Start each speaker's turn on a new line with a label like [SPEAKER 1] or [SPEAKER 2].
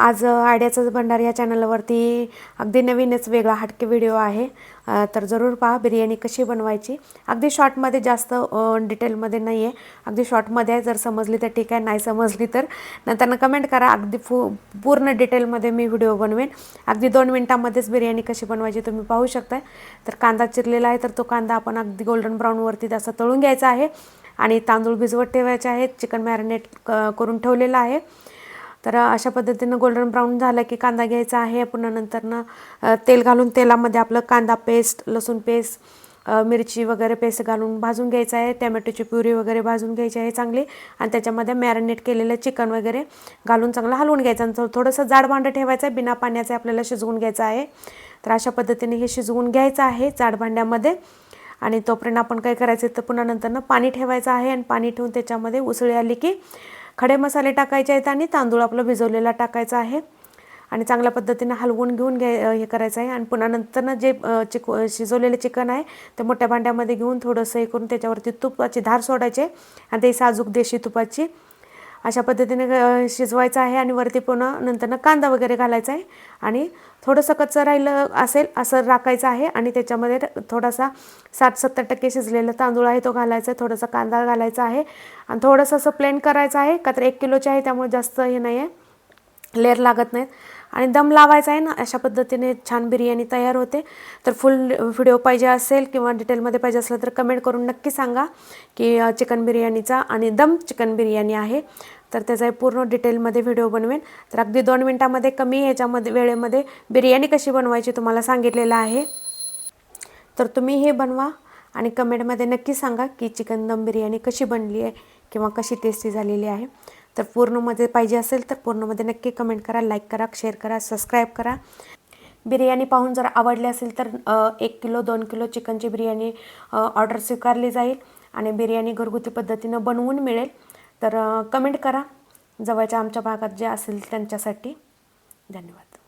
[SPEAKER 1] आज आयडियाचाच भंडार या चॅनलवरती अगदी नवीनच वेगळा हटके व्हिडिओ आहे. तर जरूर पहा बिर्याणी कशी बनवायची. अगदी शॉर्टमध्ये जास्त डिटेलमध्ये नाही आहे अगदी शॉर्टमध्ये आहे जर समजली तर ठीक आहे नाही समजली तर. नंतरनं कमेंट करा अगदी फु पूर्ण डिटेलमध्ये मी व्हिडिओ बनवेन. अगदी दोन मिनटामध्येच बिर्याणी कशी बनवायची तुम्ही पाहू शकताय. तर कांदा चिरलेला आहे तर तो कांदा आपण अगदी गोल्डन ब्राऊनवरती त्याचा तळून घ्यायचा आहे. आणि तांदूळ भिजवत ठेवायचे आहेत. चिकन मॅरिनेट क करून ठेवलेलं आहे. तर अशा पद्धतीनं गोल्डन ब्राऊन झालं की कांदा घ्यायचा आहे. पुन्हा नंतरनं तेल घालून तेलामध्ये आपलं कांदा पेस्ट लसूण पेस्ट मिरची वगैरे पेस्ट घालून भाजून घ्यायचं आहे. टॅमॅटोची प्युरी वगैरे भाजून घ्यायची आहे चांगली. आणि त्याच्यामध्ये मॅरिनेट केलेलं चिकन वगैरे घालून चांगलं हलवून घ्यायचं आणि थोडंसं जाड भांडं ठेवायचं आहे. बिना पाण्याचं आपल्याला शिजवून घ्यायचं आहे. तर अशा पद्धतीने हे शिजवून घ्यायचं आहे जाड भांड्यामध्ये. आणि तोपर्यंत आपण काय करायचं तर पुन्हा नंतरनं पाणी ठेवायचं आहे. आणि पाणी ठेवून त्याच्यामध्ये उसळी आली की खडे मसाले टाकायचे आहेत आणि तांदूळ आपलं भिजवलेला टाकायचा आहे. आणि चांगल्या पद्धतीने हलवून घेऊन घ्या हे करायचं आहे. आणि पुन्हा नंतरनं जे चिक शिजवलेलं चिकन आहे ते मोठ्या भांड्यामध्ये घेऊन थोडंसं हे करून त्याच्यावरती तुपाची धार सोडायचे आणि ते साजूक देशी तुपाची. अशा पद्धतीने शिजवायचं आहे आणि वरती पुन्हा नंतरनं कांदा वगैरे घालायचा आहे. आणि थोडंसं कच्चं राहिलं असेल असं राखायचं आहे आणि त्याच्यामध्ये थोडासा साठ सत्तर टक्के शिजलेला तांदूळ आहे तो घालायचा आहे. थोडासा कांदा घालायचा आहे. आणि थोडंसं असं प्लेन करायचं आहे का तर एक किलोचे आहे त्यामुळे जास्त हे नाही आहे. लेअर लागत नाहीत. आणि दम लावायचा आहे ना अशा पद्धतीने छान बिर्याणी तयार होते. तर फुल व्हिडिओ पाहिजे असेल किंवा डिटेलमध्ये पाहिजे असलं तर कमेंट करून नक्की सांगा की चिकन बिर्याणीचा आणि दम चिकन बिर्याणी आहे. तर त्याचा पूर्ण डिटेलमध्ये व्हिडिओ बनवेन. तर अगदी दोन मिनटामध्ये कमी ह्याच्यामध्ये वेळेमध्ये बिर्याणी कशी बनवायची तुम्हाला सांगितलेलं आहे. तर तुम्ही हे बनवा आणि कमेंटमध्ये नक्की सांगा की चिकन दम बिर्याणी कशी बनली आहे किंवा कशी टेस्टी झालेली आहे. तर पूर्णमध्ये पाहिजे असेल तर पूर्णमध्ये नक्की कमेंट करा लाईक करा शेअर करा सबस्क्राईब करा. बिर्याणी पाहून जर आवडली असेल तर एक किलो दोन किलो चिकनची बिर्याणी ऑर्डर स्वीकारली जाईल आणि बिर्याणी घरगुती पद्धतीनं बनवून मिळेल. तर कमेंट करा. जवळच्या आमच्या भागात जे असेल त्यांच्यासाठी धन्यवाद.